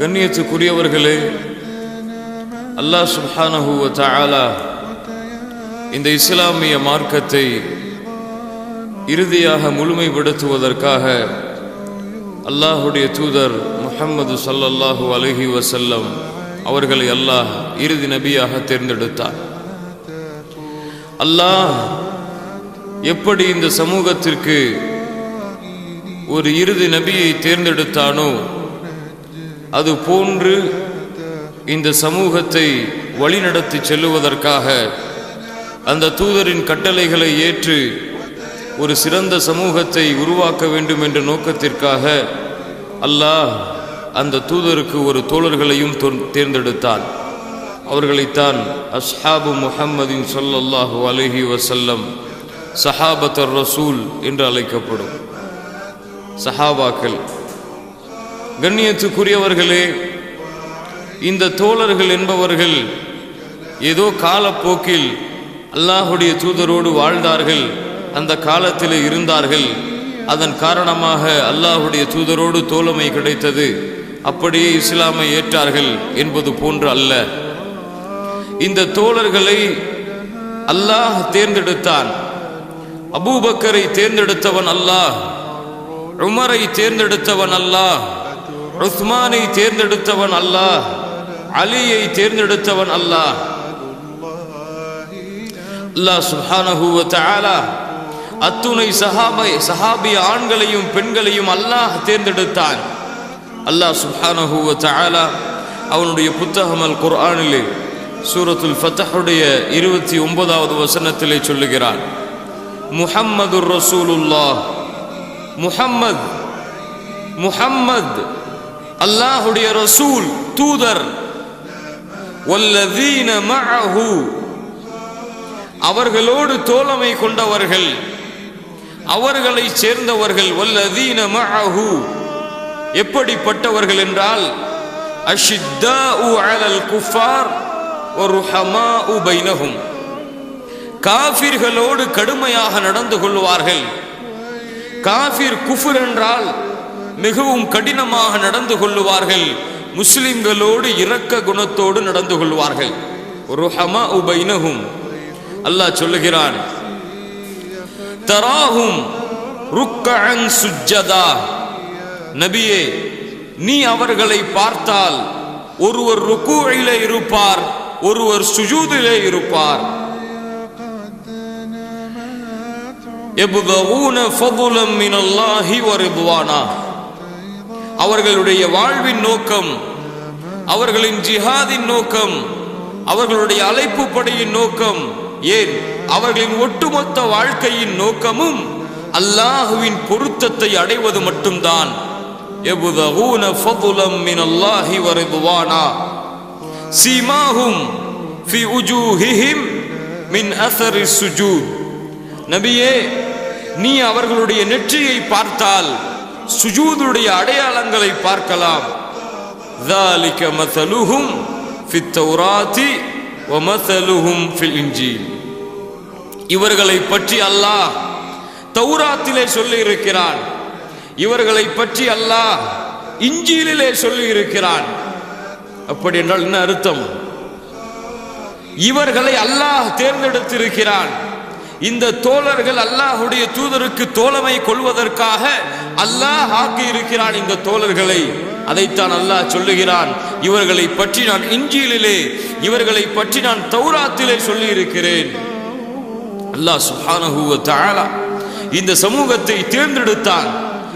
கண்ணியத்துக்குரியவர்களே அல்லாஹ் சுஹானஹூவ வ இந்த இஸ்லாமிய மார்க்கத்தை இறுதியாக முழுமைப்படுத்துவதற்காக அல்லாஹுடைய தூதர் முஹம்மது ஸல்லல்லாஹு அலஹி வசல்லம் அவர்களை அல்லாஹ் இறுதி நபியாக தேர்ந்தெடுத்தார். அல்லாஹ் எப்படி இந்த சமூகத்திற்கு ஒரு இறுதி நபியை தேர்ந்தெடுத்தானோ அது போன்று இந்த சமூகத்தை வழிநடத்தி செல்லுவதற்காக அந்த தூதரின் கட்டளைகளை ஏற்று ஒரு சிறந்த சமூகத்தை உருவாக்க வேண்டும் என்ற நோக்கத்திற்காக அல்லாஹ் அந்த தூதருக்கு ஒரு தோழர்களையும் தேர்ந்தெடுத்தான். அவர்களைத்தான் அஸ்ஹாபு முஹம்மதின் சொல்லல்லாஹு அலஹி வசல்லம் சஹாபத்தர் ரசூல் என்று அழைக்கப்படும். சஹாபாக்கள் கண்ணியத்துக்குரியவர்களே இந்த தோழர்கள் என்பவர்கள் ஏதோ காலப்போக்கில் அல்லாஹுடைய தூதரோடு வாழ்ந்தார்கள் அந்த காலத்தில் இருந்தார்கள். அதன் காரணமாக அல்லாஹுடைய தூதரோடு தோழமை கிடைத்தது. அப்படியே இஸ்லாமை ஏற்றார்கள் என்பது போன்று அல்ல. இந்த தோழர்களை அல்லாஹ் தேர்ந்தெடுத்தான். அபூபக்கரை தேர்ந்தெடுத்தவன் அல்லாஹ் உமரை தேர்ந்தெடுத்தவன் அல்லாஹ் உஸ்மானை தேர்ந்தெடுத்தவன் அல்லாஹ் அலியை தேர்ந்தெடுத்தவன் அல்லாஹ் அல்லாஹ் சுப்ஹானஹு வ தஆலா அத்துணை சஹாபை சஹாபிய ஆண்களையும் பெண்களையும் அல்லாஹ் தேர்ந்தெடுத்தான். அல்லாஹ் சுப்ஹானஹு வ தஆலா அவனுடைய புத்தகம் அல் குர்ஆனிலே சூரத்துல் ஃபத்ஹுடைய இருபத்தி ஒன்பதாவது வசனத்திலே சொல்லுகிறான். முஹம்மது ரசூலுல்லாஹ். முஹம்மத் முஹம்மத் அல்லாஹுடைய ரசூல் தூதர். வல்லதீன மஅஹு. அவர்களோடு தோழமை கொண்டவர்கள். அவர்களை சேர்ந்தவர்கள் வல்லதீன மஅஹு. எப்படிப்பட்டவர்கள் என்றால் அஷித்தாஉ அலல் குஃபார் வருஹமாஉ பைனஹும். காஃபிர்களோடு கடுமையாக நடந்து கொள்வார்கள். காஃபிர் குஃபுர் என்றால் மிகவும் கடினமாக நடந்து கொள்ளுவார்கள். முஸ்லிம்களோடு இரக்க குணத்தோடு நடந்து கொள்வார்கள். ருஹமா உபைனகும் அல்லாஹ் சொல்லுகிறான். தராகும் ருக்கன் சுஜதா நபியே நீ அவர்களை பார்த்தால் ஒருவர் ருக்குவில இருப்பார் ஒருவர் சுஜூதிலே இருப்பார். எபுதூன ஃபதுலம் மினல்லாஹி வரிதுவானா அவர்களுடைய வாழ்வின் நோக்கம் அவர்களின் ஜிஹாதின் நோக்கம் அவர்களுடைய அழைப்பு படையின் நோக்கம் ஏன்? அவர்களின் ஒட்டுமொத்த வாழ்க்கையின் நோக்கமும் அல்லாஹுவின் பொருத்தத்தை அடைவது மட்டும்தான். சீமாகும் ஃபி உஜூஹிஹிம் மின் அசர் சுஜூத் நபியே நீ அவர்களுடைய நெற்றியை பார்த்தால் சுஜூதுடைய அடையாளங்களை பார்க்கலாம் ذلك مثلهم في التوراة ومثلهم في الإنجيل இவர்களை பற்றி அல்லாஹ் தௌராத்திலே சொல்லி இருக்கிறான் இவர்களை பற்றி அல்லாஹ் இஞ்சியிலே சொல்லி இருக்கிறான் அப்படி என்றால் என்ன அர்த்தம் இவர்களை அல்லாஹ் தேர்ந்தெடுத்திருக்கிறான் இந்த தோழர்கள் அல்லாஹுடைய தூதருக்கு தோழமை கொள்வதற்காக அல்லாஹ் ஆக்கி இருக்கிறான் இந்த தோழர்களை. அதைத்தான் அல்லாஹ் சொல்லுகிறான். இவர்களை பற்றி நான் இஞ்சியிலே இவர்களை பற்றி நான் தௌராத்திலே சொல்லி இருக்கிறேன் அல்லாஹ் சுப்ஹானஹு வ இந்த சமூகத்தை தேர்ந்தெடுத்தான்.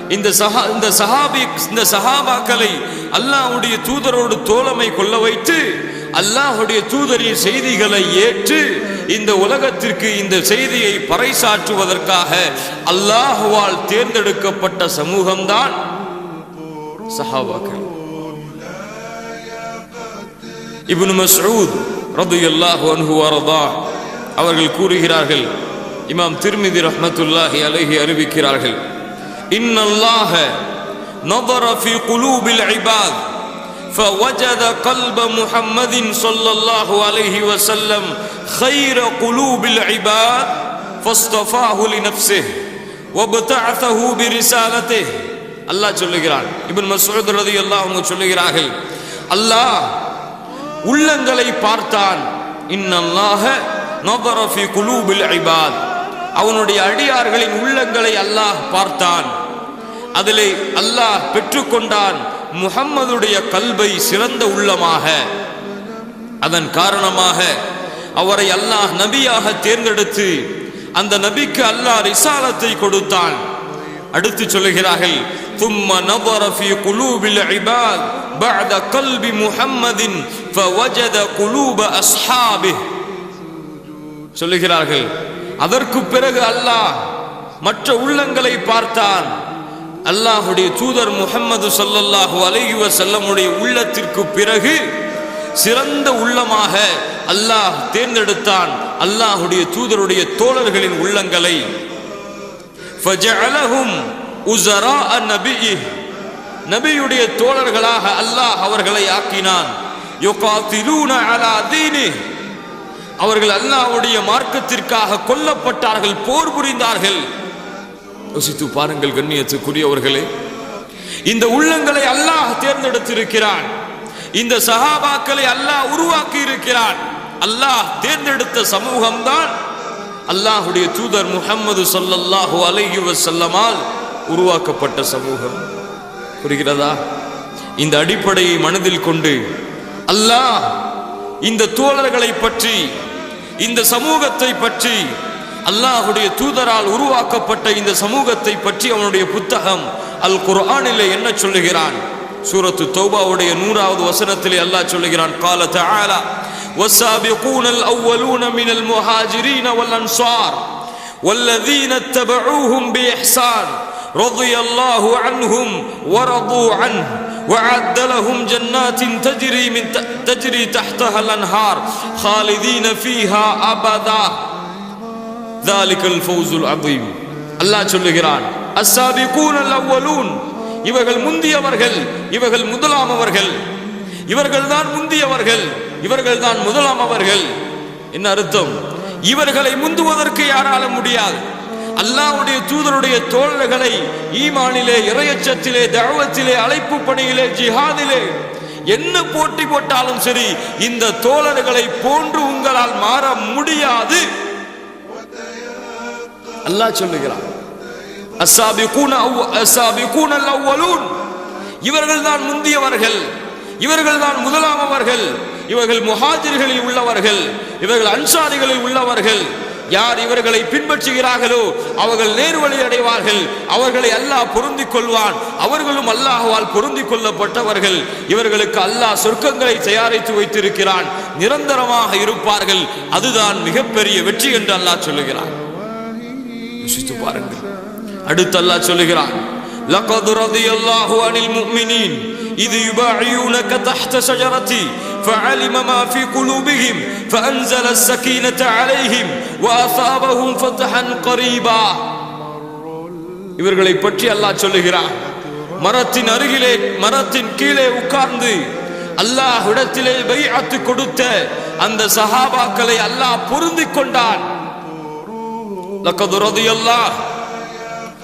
இந்த சஹா இந்த சஹாபி இந்த சஹாபாக்களை அல்லாஹ்வுடைய தூதரோடு தோழமை கொள்ள வைத்து அல்லாஹுடைய தூதரின் செய்திகளை ஏற்று இந்த உலகத்திற்கு இந்த செய்தியை பறைசாற்றுவதற்காக அல்லாஹுவால் தேர்ந்தெடுக்கப்பட்ட சமூகம்தான் சஹாபாக்கள். இப்னு மஸ்ரூத் ரது அல்லாஹ் அன்ஹுவாரதா அவர்கள் கூறுகிறார்கள் இமாம் திருமிதி ரஹ்மத்துல்லாஹி அலஹி அறிவிக்கிறார்கள் இன்னல்லாஹ நபர் ஃபி குலூபில் ஐபாத் فوجد قلب محمد صلى الله عليه وسلم خير قلوب العباد فاصطفاه لنفسه وابتعثه برسالته அல்லாஹ் சொல்லுகிறான் இப்னு மஸ்ஊத் ரலியல்லாஹு அவங்க சொல்லுகிறார்கள் அல்லாஹ் உள்ளங்களை பார்த்தான் இன்னல்லாஹ நபர ஃபி குலூபில் இபாத் அவனுடைய அடியார்களின் உள்ளங்களை அல்லாஹ் பார்த்தான் அதிலே அல்லாஹ் பெற்றுக்கொண்டான் முஹம்மதுடைய கல்வை சிறந்த உள்ளமாக அதன் காரணமாக அவரை அல்லாஹ் நபியாக தேர்ந்தெடுத்து அந்த நபிக்கு அல்லாஹ் ரிசாலத்தை கொடுத்தான் அடுத்து சொல்லுகிறார்கள் ثم نظر في قلوب العباد بعد قلب محمد فوجد قلوب أصحابه சொல்லுகிறார்கள் அதற்கு பிறகு அல்லாஹ் மற்ற உள்ளங்களை பார்த்தான் அல்லாஹுடைய தூதர் முகம்மது சொல்லல்லாஹு அலைஹி செல்லமுடைய உள்ளத்திற்கு பிறகு சிறந்த உள்ளமாக அல்லாஹ் தேர்ந்தெடுத்தான் அல்லாஹுடைய தூதருடைய தோழர்களின் உள்ளங்களை. நபியுடைய தோழர்களாக அல்லாஹ் அவர்களை ஆக்கினான். அவர்கள் அல்லாஹ்வுடைய மார்க்கத்திற்காக கொல்லப்பட்டார்கள் போர் புரிந்தார்கள். யோசித்து பாருங்கள் கண்ணியத்துக்குரியவர்களே. இந்த உள்ளங்களை அல்லாஹ் தேர்ந்தெடுத்திருக்கிறான். இந்த சஹாபாக்களை அல்லாஹ் உருவாக்கி இருக்கிறான் அல்லாஹ் தேர்ந்தெடுத்த சமூகம்தான் அல்லாஹுடைய தூதர் முகம்மது சொல்லல்லாஹு அலையுவ செல்லமால் உருவாக்கப்பட்ட சமூகம். புரிகிறதா? இந்த அடிப்படையை மனதில் கொண்டு அல்லாஹ் இந்த தோழர்களை பற்றி இந்த சமூகத்தை பற்றி அல்லாஹுடைய தூதரால் உருவாக்கப்பட்ட இந்த சமூகத்தை பற்றி அவனுடைய புத்தகம் அல் குர்ஆனிலே என்ன சொல்லுகிறான் சூரத்து தௌபாவுடைய நூறாவது வசனத்திலே அல்லாஹ் சொல்லுகிறான் قال تعالى والسابقون الأولون من المهاجرين والأنصار والذين اتبعوهم بإحسان رضي الله عنهم ورضوا عنه وعد لهم جنات تجري من تجري تحتها الأنهار خالدين فيها أبدا தாலிக்கல் ஃபௌசுல் அதீம் அல்லாஹ் சொல்லுகிறான் அஸ்ஸாபிகூன் அல் அவ்வலூன் இவர்கள் முந்தியவர்கள் இவர்கள் முதலாம் அவர்கள் இவர்கள் முந்தியவர்கள் இவர்கள்தான் முதலாம் அவர்கள் என்ன அர்த்தம்? இவர்களை முந்துவதற்கு யாரால முடியாது. அல்லாவுடைய தூதருடைய தோழர்களை ஈமானிலே இறையச்சத்திலே தகவத்திலே அழைப்பு பணியிலே ஜிஹாதிலே என்ன போட்டி போட்டாலும் சரி இந்த தோழர்களை போன்று உங்களால் மாற முடியாது. அல்லாஹ் சொல்லுகிறான் இவர்கள் தான் முந்தியவர்கள் இவர்கள் தான் முதலாமவர்கள் இவர்கள் முஹாஜிர்களில் உள்ளவர்கள் இவர்கள் அன்சாரிகளில் உள்ளவர்கள். யார் இவர்களை பின்பற்றுகிறார்களோ அவர்கள் நேர்வழி அடைவார்கள். அவர்களை அல்லாஹ் பொருந்திக் கொள்வான். அவர்களும் அல்லாஹுவால் பொருந்திக் கொள்ளப்பட்டவர்கள். இவர்களுக்கு அல்லாஹ் சொர்க்கங்களை தயாரித்து வைத்திருக்கிறான். நிரந்தரமாக இருப்பார்கள். அதுதான் மிகப்பெரிய வெற்றி என்று அல்லாஹ் சொல்லுகிறான். யோசித்து பாருங்கள் அடுத்து அல்லாஹ் சொல்லுகிறான் لقد رضي الله عن المؤمنين إذ يبايعونك تحت شجرتي فعلم ما في قلوبهم فأنزل السكينة عليهم وأثابهم فتحا قريبا இவர்களை பற்றி அல்லாஹ் சொல்லுகிறான் மரத்தின் அருகிலே மரத்தின் கீழே உட்கார்ந்து அல்லாஹ் இடத்திலே பைஅத்து கொடுத்த அந்த சஹாபாக்களை அல்லாஹ் பொருந்திக் கொண்டான் லக்கது ரதியல்லாஹ்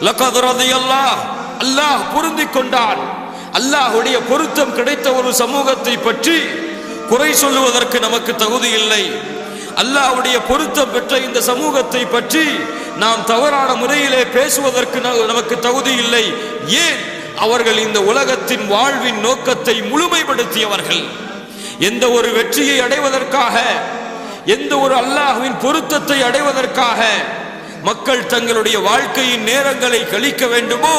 லக்கது ரதியல்லாஹ். அல்லாஹ் பொருந்திக் கொண்டான். அல்லாஹ்வுடைய பொருத்தம் கிடைத்த ஒரு சமூகத்தை பற்றி குறை சொல்லுவதற்கு நமக்கு தகுதி இல்லை. அல்லாஹ்வுடைய பொருத்தம் பெற்ற இந்த சமூகத்தை பற்றி நாம் தவறான முறையிலே பேசுவதற்கு நமக்கு தகுதி இல்லை. ஏன்? அவர்கள் இந்த உலகத்தின் வாழ்வின் நோக்கத்தை முழுமைப்படுத்தியவர்கள். எந்த ஒரு வெற்றியை அடைவதற்காக எந்த ஒரு அல்லாஹ்வின் பொருத்தத்தை அடைவதற்காக மக்கள் தங்களுடைய வாழ்க்கையின் நேரங்களை கழிக்க வேண்டுமோ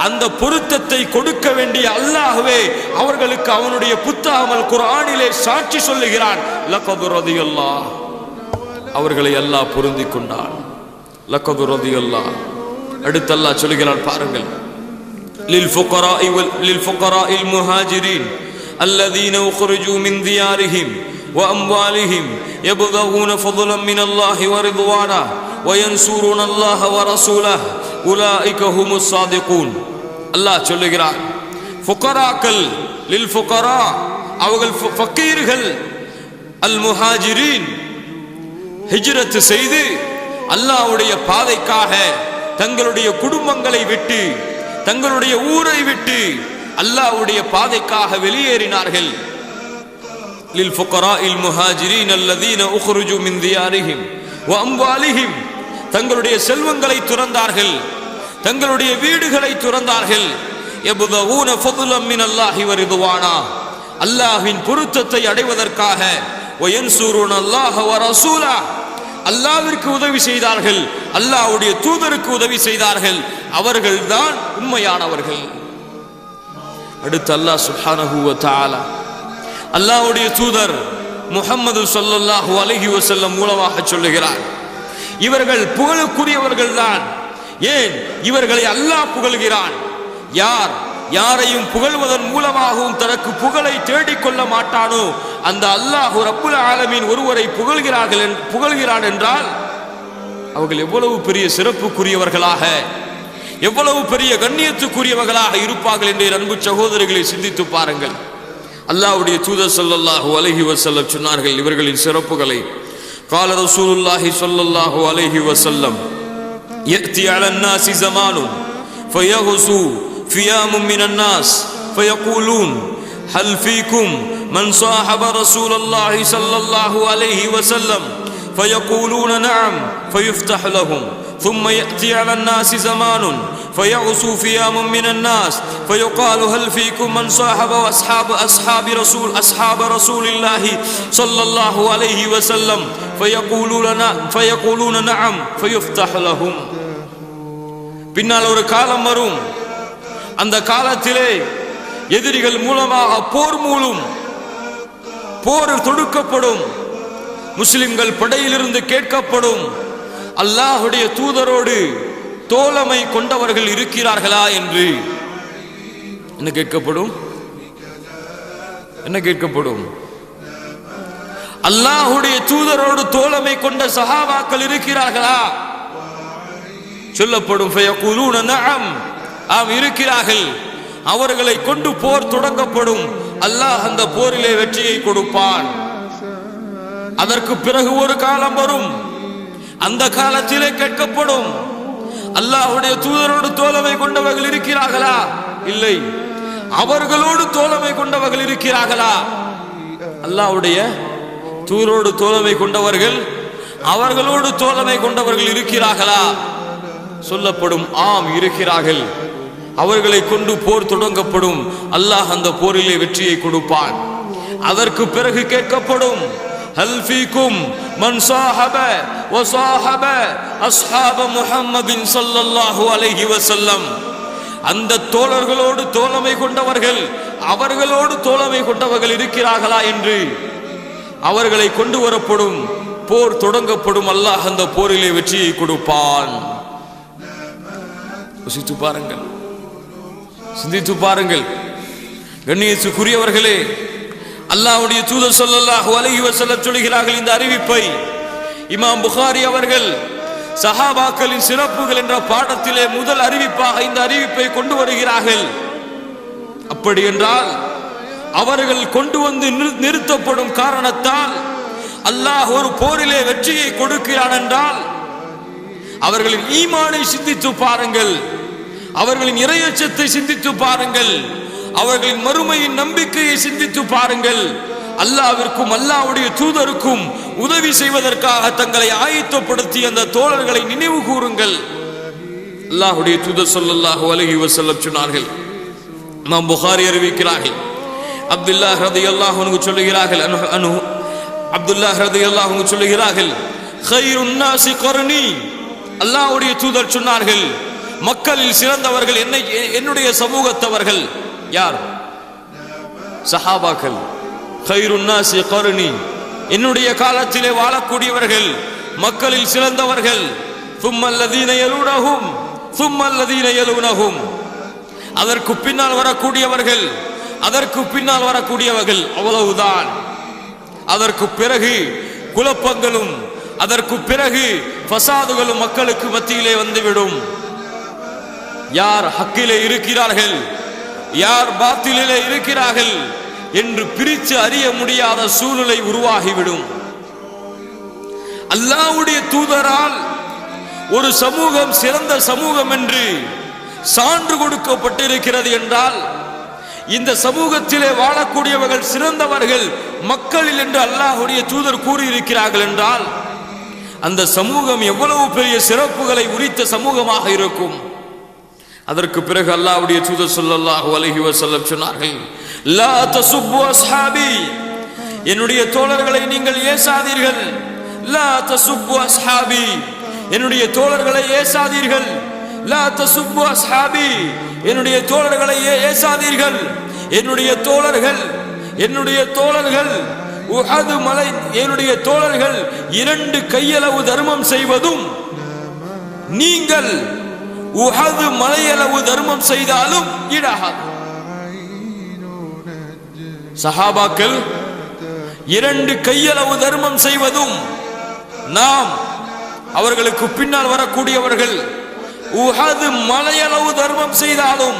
அந்த பொருத்தத்தை கொடுக்க வேண்டிய அல்லாஹ்வே அவர்களுக்கு அவனுடைய புத்தகமல் குர்ஆனிலே சாட்சி சொல்லுகிறான் லக்கது ரதியல்லாஹ் அவர்களை அல்லாஹ் பொருந்திக் கொண்டான் லக்கது ரதியல்லாஹ் அடுத்து அல்லாஹ் சொல்லுகிறான் பாருங்கள் للفقراء وال- للفقراء المهاجرين الذين أخرجوا من ديارهم وأموالهم يبغون فضلا من الله ورضوانا وينصرون الله ورسوله أولئك هم الصادقون الله சொல்லுகிறார் ஃபுகராக்கள் லில் ஃபுகரா அவர்கள் ஃப- ஃபக்கீர்கள் அல் முஹாஜிரீன் ஹிஜ்ரத் செய்து அல்லாஹ்வுடைய பாதைக்காக தங்களுடைய குடும்பங்களை விட்டு தங்களுடைய ஊரை விட்டு அல்லாஹ்வுடைய பாதைக்காக வெளியேறினார்கள் للفقراء المهاجرين الذين اخرجوا من ديارهم واموالهم தங்களுடைய செல்வங்களை துறந்தார்கள். தங்களுடைய வீடுகளை துறந்தார்கள். அல்லாஹின் பொருத்தத்தை அடைவதற்காக அல்லாவிற்கு உதவி செய்தார்கள். அல்லாவுடைய தூதருக்கு உதவி செய்தார்கள். அவர்கள் தான் உண்மையானவர்கள். அடுத்து அல்லாஹ் சுஹானஹுவ தாலா அல்லாவுடைய தூதர் முகமது சொல்லல்லாஹு அலஹி வசல்லம் மூலமாக சொல்லுகிறார். இவர்கள் புகழுக்குரியவர்கள் தான் ஏன்? இவர்களை அல்லாஹ் புகழ்கிறான். யார்? யாரையும் புகழ்வதன் மூலமாகவும் தனக்கு புகழை தேடிக்கொள்ள மாட்டானோ? அந்த அல்லாஹ் ரப்புல் ஆலமின் ஒருவரை புகழ்கிறார்கள் புகழ்கிறான் என்றால் அவர்கள் எவ்வளவு பெரிய சிறப்புக்குரியவர்களாக எவ்வளவு பெரிய கண்ணியத்துக்குரியவர்களாக இருப்பார்கள் என்று அன்பு சகோதரிகளை சிந்தித்து பாருங்கள். அல்லாவுடைய தூதர் ஸல்லல்லாஹு அலஹி வஸல்லம் சொன்னார்கள் இவர்களின் சிறப்புகளை قال رسول الله صلى الله عليه وسلم يأتي على الناس زمان فيغزو فيام من الناس فيقولون هل فيكم من صاحب رسول الله صلى الله عليه وسلم؟ فيقولون نعم. فيفتح لهم ثم يأتي على الناس زمان فيعصوا فيام من الناس فيقال هل فيكم من صاحب أصحاب أصحاب رسول أصحاب رسول الله صلى الله عليه وسلم فيقولون نا- فيقولون نعم فيفتح لهم பின்னால் ஒரு காலம் வரும் அந்த காலத்திலே எதிரிகள் மூலமாக போர் மூலம் போர் தொடுக்கப்படும் முஸ்லிம்கள் படையிலிருந்து கேட்கப்படும் அல்லாஹுடைய தூதரோடு தோழமை கொண்டவர்கள் இருக்கிறார்களா என்று? என்ன கேட்கப்படும்? என்ன கேட்கப்படும்? அல்லாஹுடைய தூதரோடு தோழமை கொண்ட சஹாபாக்கள் இருக்கிறார்களா? சொல்லப்படும் ஆம் இருக்கிறார்கள். அவர்களை கொண்டு போர் தொடங்கப்படும். அல்லாஹ் அந்த போரிலே வெற்றியை கொடுப்பான். அதற்கு பிறகு ஒரு காலம் வரும். அந்த காலத்திலே கேட்கப்படும். அல்லாஹ்வுடைய தூதரோடு தோழமை கொண்டவர்கள் இருக்கிறார்களா? இல்லை. அவர்களோடு தோழமை கொண்டவர்கள் இருக்கிறார்களா? அல்லாஹ்வுடைய தூதரோடு தோழமை கொண்டவர்கள் அவர்களோடு தோழமை கொண்டவர்கள் இருக்கிறார்களா? சொல்லப்படும் ஆம் இருக்கிறார்கள். அவர்களை கொண்டு போர் தொடங்கப்படும். அல்லாஹ் அந்த போரிலே வெற்றியை கொடுப்பான். அதற்கு பிறகு கேட்கப்படும் هل فيكم من صاحب وصاحب أصحاب محمد صلى الله عليه وسلم அந்த தோழர்களோடு தோழமை கொண்டவர்கள் அவர்களோடு தோழமை கொண்டவர்கள் இருக்கிறார்களா என்று அவர்களை கொண்டு வரப்படும் போர் தொடங்கப்படும் அல்லாஹ் அந்த போரிலே வெற்றியை கொடுப்பான் யோசித்து பாருங்கள் சிந்தித்து பாருங்கள் கண்ணியத்துக்குரியவர்களே அல்லாவுடைய தூதர் சொல்லல்லாஹு அலஹி வஸல்லம் சொல்கிறார்கள் இந்த அறிவிப்பை. இமாம் புகாரி அவர்கள் சஹாபாக்களின் சிறப்புகள் என்ற பாடத்திலே முதல் அறிவிப்பாக இந்த அறிவிப்பை கொண்டு வருகிறார்கள். அப்படி என்றால் அவர்கள் கொண்டு வந்து நிறு- நிறுத்தப்படும் காரணத்தால் அல்லாஹ் ஒரு போரிலே வெற்றியை கொடுக்கிறான் என்றால் அவர்களின் ஈமானை சிந்தித்து பாருங்கள். அவர்களின் இறையச்சத்தை சிந்தித்து பாருங்கள். அவர்களின் மறுமையின் நம்பிக்கையை சிந்தித்து பாருங்கள். அல்லாவிற்கும் அல்லாவுடைய தூதருக்கும் உதவி செய்வதற்காக தங்களை ஆயத்தப்படுத்தி அந்த தோழர்களை நினைவு கூறுங்கள். அல்லாஹ்வுடைய தூதர் ஸல்லல்லாஹு அலைஹி வஸல்லம் சொன்னார்கள். நாம் புகாரி அறிவிக்கிறார்கள். அப்துல்லா அல்லாஹ் உனக்கு சொல்லுகிறார்கள் அனு அப்துல்லா அப்துல்லா அல்லாஹ் உனக்கு சொல்லுகிறார்கள் ஹைருன்னாசி நாசி கர்னி. அல்லாஹ்வுடைய தூதர் சொன்னார்கள் மக்களில் சிறந்தவர்கள் என்னை என்னுடைய சமூகத்தவர்கள். யார்? சஹாபாக்கள் கைருன் கருணி. என்னுடைய காலத்திலே வாழக்கூடியவர்கள் மக்களில் சிறந்தவர்கள். தும்மல்லதீன யலூனஹும் தும்மல்லதீன யலூனஹும். அதற்கு பின்னால் வரக்கூடியவர்கள் அதற்கு பின்னால் வரக்கூடியவர்கள் அவ்வளவுதான். அதற்கு பிறகு குழப்பங்களும் அதற்கு பிறகு பசாதுகளும் மக்களுக்கு மத்தியிலே வந்துவிடும். யார் ஹக்கிலே இருக்கிறார்கள்? யார் பாத்திலே இருக்கிறார்கள் என்று பிரித்து அறிய முடியாத சூழ்நிலை உருவாகிவிடும். அல்லாவுடைய தூதரால் ஒரு சமூகம் சிறந்த சமூகம் என்று சான்று கொடுக்கப்பட்டிருக்கிறது என்றால் இந்த சமூகத்திலே வாழக்கூடியவர்கள் சிறந்தவர்கள் மக்களில் என்று அல்லாஹுடைய தூதர் கூறியிருக்கிறார்கள் என்றால் அந்த சமூகம் எவ்வளவு பெரிய சிறப்புகளை உரித்த சமூகமாக இருக்கும். அதற்கு பிறகு அல்லாவுடைய தூதர் சொல்லல்லாஹு அலஹி வசல்லம் சொன்னார்கள் லா தசுப்பு அஸ்ஹாபி. என்னுடைய தோழர்களை நீங்கள் ஏசாதீர்கள். லா தசுப்பு அஸ்ஹாபி. என்னுடைய தோழர்களை ஏசாதீர்கள். லா தசுப்பு அஸ்ஹாபி. என்னுடைய தோழர்களை ஏ- ஏசாதீர்கள். என்னுடைய தோழர்கள் என்னுடைய தோழர்கள் உஹது மலை என்னுடைய தோழர்கள் இரண்டு கையளவு தர்மம் செய்வதும் நீங்கள் உகது மலையளவு தர்மம் செய்தாலும் ஈடாகாது. சஹாபாக்கள் இரண்டு கையளவு தர்மம் செய்வதும் நாம் அவர்களுக்கு பின்னால் வரக்கூடியவர்கள் உகது மலையளவு தர்மம் செய்தாலும்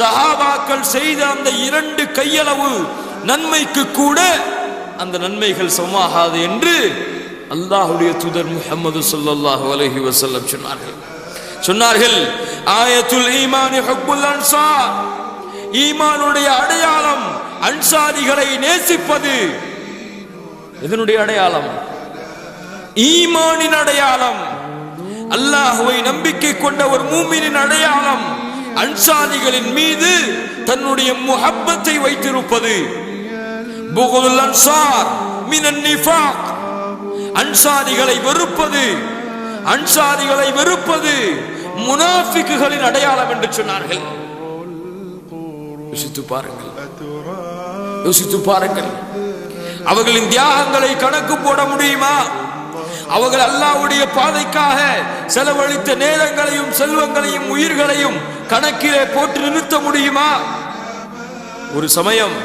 சஹாபாக்கள் செய்த அந்த இரண்டு கையளவு நன்மைக்கு கூட அந்த நன்மைகள் சமமாகாது என்று அல்லாஹுடைய தூதர் முகமது ஸல்லல்லாஹு அலஹி வசல்லம் சொன்னார்கள். சொன்னார்கள் ஆயத்துல் ஈமானி ஹுப்புல் அன்சார் ஈமானுடைய அடையாளம் அன்சாரிகளை நேசிப்பது. இதனுடைய அடையாளம்? ஈமானின் அடையாளம். அல்லாஹுவை நம்பிக்கை கொண்ட ஒரு மூமினின் அடையாளம் அன்சாரிகளின் மீது தன்னுடைய முஹப்பத்தை வைத்திருப்பது. புகுல் அன்சார் மினன் நிஃபாக். அன்சாரிகளை வெறுப்பது. அன்சாரிகளை வெறுப்பது. முனாஃபிக்குகளின் அடையாளம் என்று சொன்னார்கள். யோசித்து பாருங்கள். யோசித்து பாருங்கள். அவர்களின் தியாகங்களை கணக்கு போட முடியுமா? அவர்கள் அல்லாஹ்வுடைய பாதைக்காக செலவழித்த நேரங்களையும் செல்வங்களையும் உயிர்களையும் கணக்கிலே போட்டு நிறுத்த முடியுமா? ஒரு சமயம்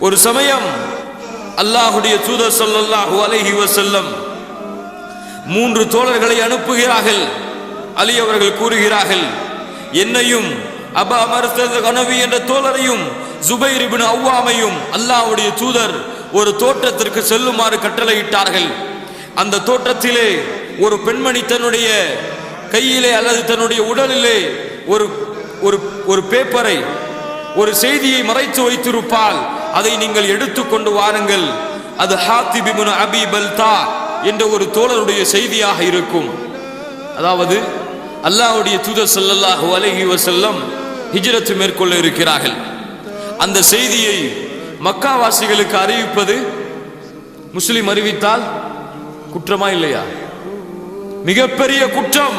ஒரு சமயம் அல்லாஹ்வுடைய தூதர் சொல்லல்லாஹு அலஹி வசல்லம் மூன்று தோழர்களை அனுப்புகிறார்கள். அலி அவர்கள் கூறுகிறார்கள் என்னையும் அபா மர்த்தது கனவி என்ற தோழரையும் ஜுபைர் அவ்வாமையும் அல்லாவுடைய தூதர் ஒரு தோட்டத்திற்கு செல்லுமாறு கட்டளையிட்டார்கள். அந்த தோட்டத்திலே ஒரு பெண்மணி தன்னுடைய கையிலே அல்லது தன்னுடைய உடலிலே ஒரு ஒரு ஒரு பேப்பரை ஒரு செய்தியை மறைத்து வைத்திருப்பால் அதை நீங்கள் எடுத்துக்கொண்டு வாருங்கள். அது ஹாத்தி இப்னு அபி பல்தா என்ற ஒரு தோழருடைய செய்தியாக இருக்கும். அதாவது அல்லாவுடைய தூதர் ஸல்லல்லாஹு அலஹி வசல்லம் ஹிஜ்ரத்து மேற்கொள்ள இருக்கிறார்கள். அந்த செய்தியை மக்காவாசிகளுக்கு அறிவிப்பது முஸ்லிம் அறிவித்தால் குற்றமா இல்லையா? மிகப்பெரிய குற்றம்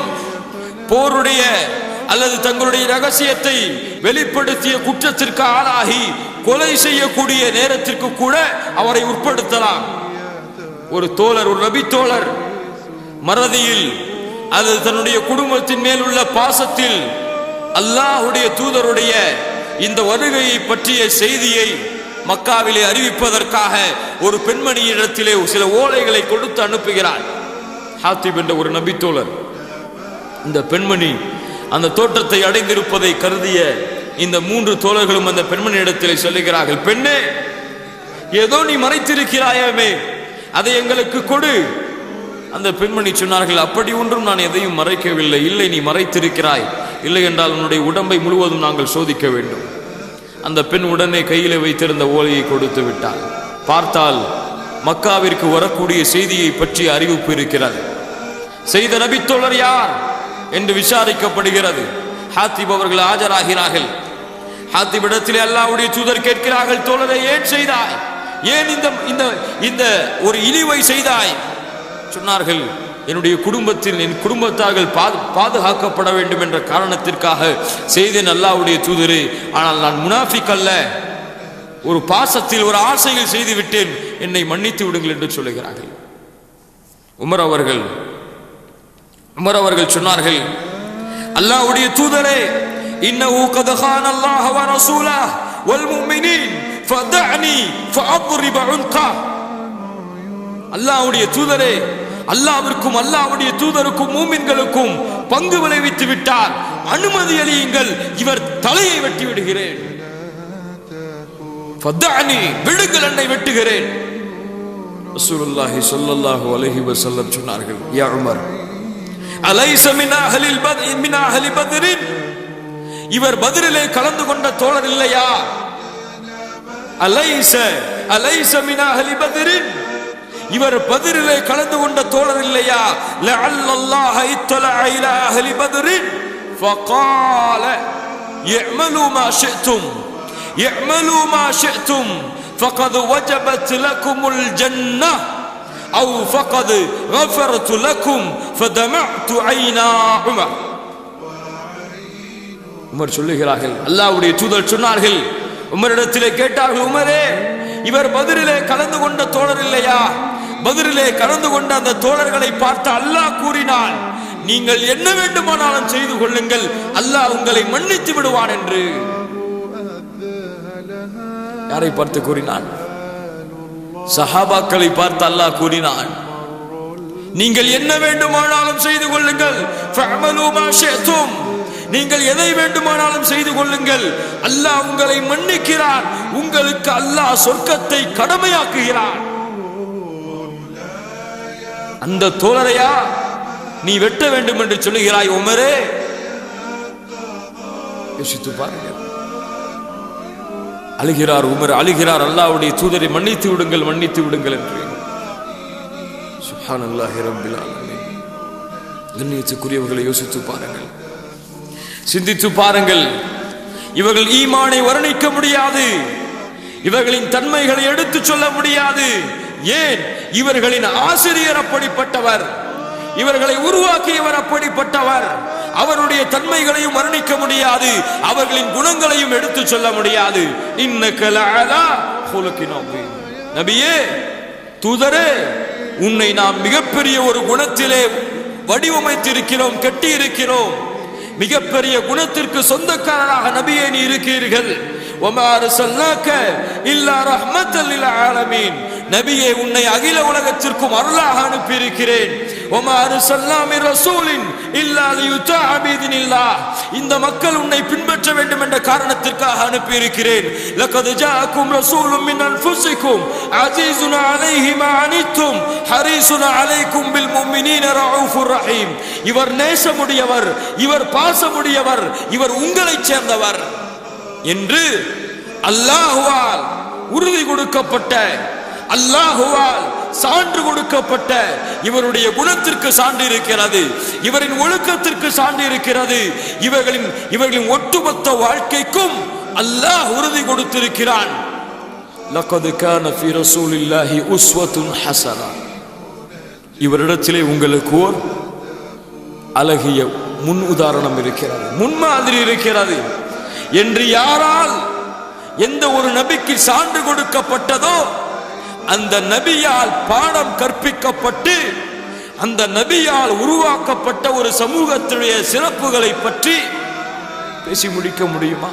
போருடைய அல்லது தங்களுடைய ரகசியத்தை வெளிப்படுத்திய குற்றத்திற்கு ஆளாகி கொலை செய்யக்கூடிய நேரத்திற்கு கூட அவரை உட்படுத்தலாம். ஒரு தோழர் ஒரு நபி தோழர் மறதியில் அல்லது தன்னுடைய குடும்பத்தின் மேல் உள்ள பாசத்தில் அல்லாஹுடைய தூதருடைய இந்த வருகையை பற்றிய செய்தியை மக்காவிலே அறிவிப்பதற்காக ஒரு பெண்மணியிடத்திலே சில ஓலைகளை கொடுத்து அனுப்புகிறார். ஹாத்திப் என்ற ஒரு நபித்தோழர். இந்த பெண்மணி அந்த தோற்றத்தை அடைந்திருப்பதை கருதிய இந்த மூன்று தோழர்களும் அந்த பெண்மணியிடத்திலே சொல்லுகிறார்கள் பெண்ணே ஏதோ நீ மறைத்திருக்கிறாயாமே அதை எங்களுக்கு கொடு. அந்த பெண்மணி சொன்னார்கள் அப்படி ஒன்றும் நான் எதையும் மறைக்கவில்லை. இல்லை நீ மறைத்திருக்கிறாய். இல்லை என்றால் உன்னுடைய உடம்பை முழுவதும் நாங்கள் சோதிக்க வேண்டும். அந்த பெண் உடனே கையில் வைத்திருந்த ஓலையை கொடுத்து விட்டாள். பார்த்தால் மக்காவிற்கு வரக்கூடிய செய்தியை பற்றி அறிவிப்பு இருக்கிறது. செய்த நபித்தோழர் யார்? என்று விசாரிக்கப்படுகிறது. ஹாத்திப் அவர்கள் ஆஜராகிறார்கள். ஹாத்திப் இடத்திலே அல்லாஹ்வுடைய தூதர் கேட்கிறார்கள் தோழரை ஏன் செய்தாய்? ஏன் இந்த இந்த இந்த ஒரு இழிவை செய்தாய்? சொன்னார்கள் என்னுடைய குடும்பத்தில் என் குடும்பத்தார்கள் பாது பாதுகாக்கப்பட வேண்டும் என்ற காரணத்திற்காக செய்தேன் அல்லாவுடைய தூதரு. ஆனால் நான் முனாஃபிக் அல்ல. ஒரு பாசத்தில் ஒரு ஆசையில் செய்து விட்டேன். என்னை மன்னித்து விடுங்கள் என்று சொல்லுகிறார்கள். உமர் அவர்கள் உமர் அவர்கள் சொன்னார்கள் அல்லாவுடைய தூதரே இன்னஹு கத் ஹான அல்லாஹ் வ ரசூலா வல் முஃமினீன் அல்லாவுடைய தூதரே அல்லாவிற்கும் அல்லாவுடைய தூதருக்கும் மூமின்களுக்கும் பங்கு விளைவித்து விட்டார். அனுமதி அளியுங்கள் இவர் தலையை வெட்டி விடுகிறேன். ஃபதஅனி விடுங்கள் என்னை வெட்டுகிறேன். ரசூலுல்லாஹி ஸல்லல்லாஹு அலைஹி வஸல்லம் சொன்னார்கள் யா உமர் அலைஸ மின் அஹலில் பத்ர் மின் அஹலி இவர் பதிலிலே கலந்து கொண்ட தோழர் இல்லையா? அலைச அலைச மின் அஹ்லி பத்ரின்? இவர் பதிரிலே கலந்து கொண்ட தோழர் இல்லையா لعل الله اطلع الى اهل بدر فقال اعملوا ما شئتم اعملوا ما شئتم فقد وجبت لكم الجنه او فقد غفرت لكم فدمعت عينا عمر உமர் சொல்லுகிறார்கள் அல்லாஹ்வுடைய தூதர் சொன்னார்கள் உமரிடத்திலே கேட்டார்கள் உமரே இவர் பதிரிலே கலந்து கொண்ட தோழர் இல்லையா பதிலே கலந்து கொண்ட அந்த தோழர்களை பார்த்து அல்லாஹ் கூறினான் நீங்கள் என்ன வேண்டுமானாலும் செய்து கொள்ளுங்கள் அல்லாஹ் உங்களை மன்னித்து விடுவான் என்று. யாரை பார்த்து கூறினான்? சஹாபாக்களை பார்த்து அல்லாஹ் கூறினான் நீங்கள் என்ன வேண்டுமானாலும் செய்து கொள்ளுங்கள் நீங்கள் எதை வேண்டுமானாலும் செய்து கொள்ளுங்கள் அல்லாஹ் உங்களை மன்னிக்கிறார் உங்களுக்கு அல்லாஹ் சொர்க்கத்தை கடமையாக்குகிறான். அந்த தோழரையா நீ வெட்ட வேண்டும் என்று சொல்லுகிறாய் உமரே? யோசித்து பாருங்கள் அழுகிறார் உமர் அழுகிறார். அல்லாவுடைய தூதரை மன்னித்து விடுங்கள் மன்னித்து விடுங்கள் என்று. சுப்ஹானல்லாஹி ரப்பில் ஆலமீன். கண்ணியத்துக்குரியவர்களை யோசித்து பாருங்கள். சிந்தித்து பாருங்கள். இவர்கள் ஈமானை வர்ணிக்க முடியாது. இவர்களின் தன்மைகளை எடுத்து சொல்ல முடியாது. ஏன் இவர்களின் ஆசிரியர் அப்படிப்பட்டவர்? இவர்களை உருவாக்கியவர் அப்படிப்பட்டவர். அவருடைய தன்மைகளையும் வர்ணிக்க முடியாது. அவர்களின் குணங்களையும் எடுத்து சொல்ல முடியாது. நபியே தூதரே உன்னை நாம் மிகப்பெரிய ஒரு குணத்திலே வடிவமைத்திருக்கிறோம் கட்டி இருக்கிறோம் மிகப்பெரிய குணத்திற்கு சொந்தக்காரராக நபியே நீ இருக்கிறீர்கள். ஒமாறு சொல்லாக்க இல்லா ரஹ்மத் ஆலமீன். நபியே உன்னை அகில உலகத்திற்கும் அருளாக அனுப்பியிருக்கிறேன். ஒமாறு சல்லாமி ரசூலின் இந்த மக்கள் உன்னை பின்பற்ற வேண்டும் என்ற காரணத்திற்காக அனுப்பியிருக்கிறேன். லக்கது ஜாக்கும் ரசூலும் மின் அன்ஃபுசிக்கும். அஜீசுன அலைஹிமா அனித்தும். ஹரீசுன அலைக்கும் பில் முமினீன ரவுஃபுர் ரஹீம். இவர் நேசமுடையவர் இவர் பாசமுடையவர் இவர் உங்களைச் சேர்ந்தவர். என்று அல்லாஹுவால் உறுதி கொடுக்கப்பட்ட அல்லாஹுவால் சான்று கொடுக்கப்பட்ட இவருடைய குணத்திற்கு சான்று இருக்கிறது இவரின் ஒழுக்கத்திற்கு சான்று இருக்கிறது இவர்களின் இவர்களின் ஒட்டுமொத்த வாழ்க்கைக்கும் அல்லாஹ் உறுதி கொடுத்திருக்கிறான் لقد كان في رسول الله أسوة حسنة இவரிடத்திலே உங்களுக்கு ஓர் அழகிய முன் உதாரணம் இருக்கிறது முன்மாதிரி இருக்கிறது என்று யாரால் எந்த ஒரு நபிக்கு சான்று கொடுக்கப்பட்டதோ அந்த நபியால் பாடம் கற்பிக்கப்பட்டு அந்த நபியால் உருவாக்கப்பட்ட ஒரு சமூகத்துடைய சிறப்புகளை பற்றி பேசி முடிக்க முடியுமா?